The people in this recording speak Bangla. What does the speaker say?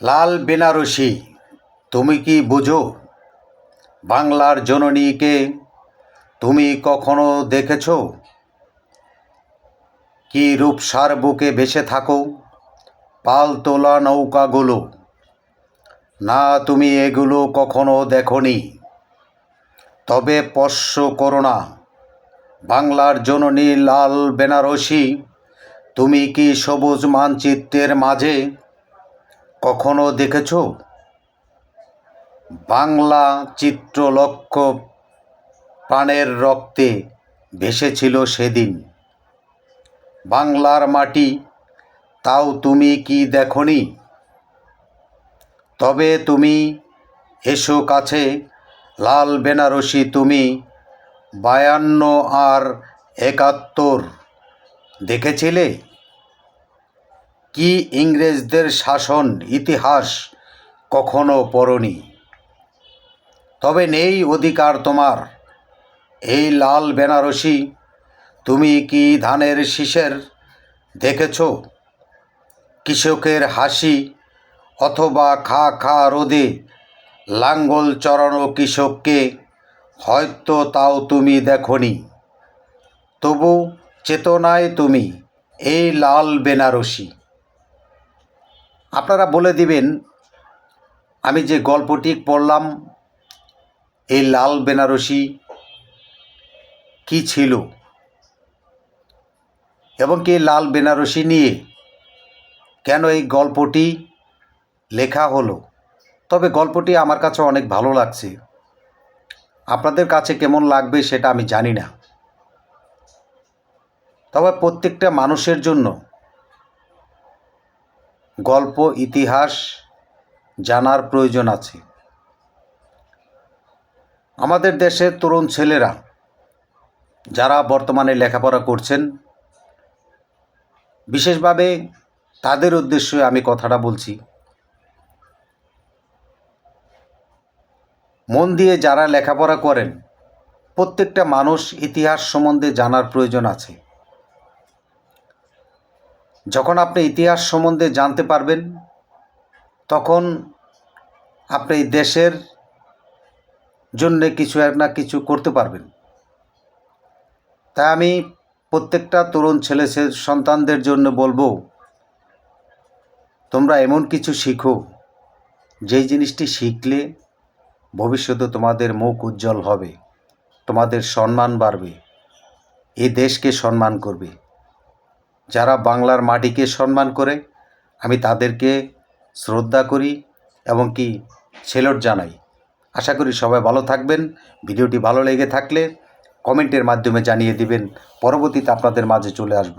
লাল বেনারসি, তুমি কি বুঝো? বাংলার জননীকে তুমি কখনো দেখেছ? কি রূপসার বুকে বেসে থাকো? পাল তোলা নৌকাগুলো। না, তুমি এগুলো কখনো দেখনি। তবে স্পর্শ করো না বাংলার জননী লাল বেনারসি, তুমি কি সবুজ মানচিত্রের মাঝে কখনো দেখেছ? বাংলা চিত্রলক্ষ প্রাণের রক্তে ভেসেছিল সেদিন। বাংলার মাটি, তাও তুমি কি দেখনি? তবে তুমি এসো কাছে, লাল বেনারসি তুমি, বায়ান্ন আর একাত্তর দেখেছিলে? কি ইংরেজদের শাসন, ইতিহাস কখনো পড়নি? তবে নেই অধিকার তোমার। এই লাল বেনারসি, তুমি কি ধানের শীষের দেখেছ? কৃষকের হাসি অথবা খা খা রোদে লাঙ্গল চড়ানো কৃষককে হয়তো তাও তুমি দেখনি। তবু চেতনায় তুমি এই লাল বেনারসি। আপনারা বলে দিবেন, আমি যে গল্পটি পড়লাম, এই লাল বেনারসি কি ছিল? এবং কি লাল বেনারসি নিয়ে কেন এই গল্পটি লেখা হলো? তবে গল্পটি আমার কাছে অনেক ভালো লাগছে। আপনাদের কাছে কেমন লাগবে সেটা আমি জানি না। তবে প্রত্যেকটা মানুষের জন্য গল্প, ইতিহাস জানার প্রয়োজন আছে। আমাদের দেশের তরুণ ছেলেরা যারা বর্তমানে লেখাপড়া করছেন, বিশেষভাবে তাদের উদ্দেশ্যে আমি কথাটা বলছি। মন দিয়ে যারা লেখাপড়া করেন, প্রত্যেকটা মানুষ ইতিহাস সম্বন্ধে জানার প্রয়োজন আছে। যখন আপনি ইতিহাস সম্বন্ধে জানতে পারবেন, তখন আপনি দেশের জন্য কিছু এক না কিছু করতে পারবেন। তাই আমি প্রত্যেকটা তরুণ ছেলে সন্তানদের জন্য বলব, তোমরা এমন কিছু শিখো, যেই জিনিসটি শিখলে ভবিষ্যতে তোমাদের মুখ উজ্জ্বল হবে, তোমাদের সম্মান বাড়বে, এ দেশকে সম্মান করবে। যারা বাংলার মাটিকে সম্মান করে, আমি তাদেরকে শ্রদ্ধা করি এবং কি সেলট জানাই। আশা করি সবাই ভালো থাকবেন। ভিডিওটি ভালো লেগে থাকলে কমেন্টের মাধ্যমে জানিয়ে দিবেন। পরবর্তীতে আপনাদের মাঝে চলে আসব।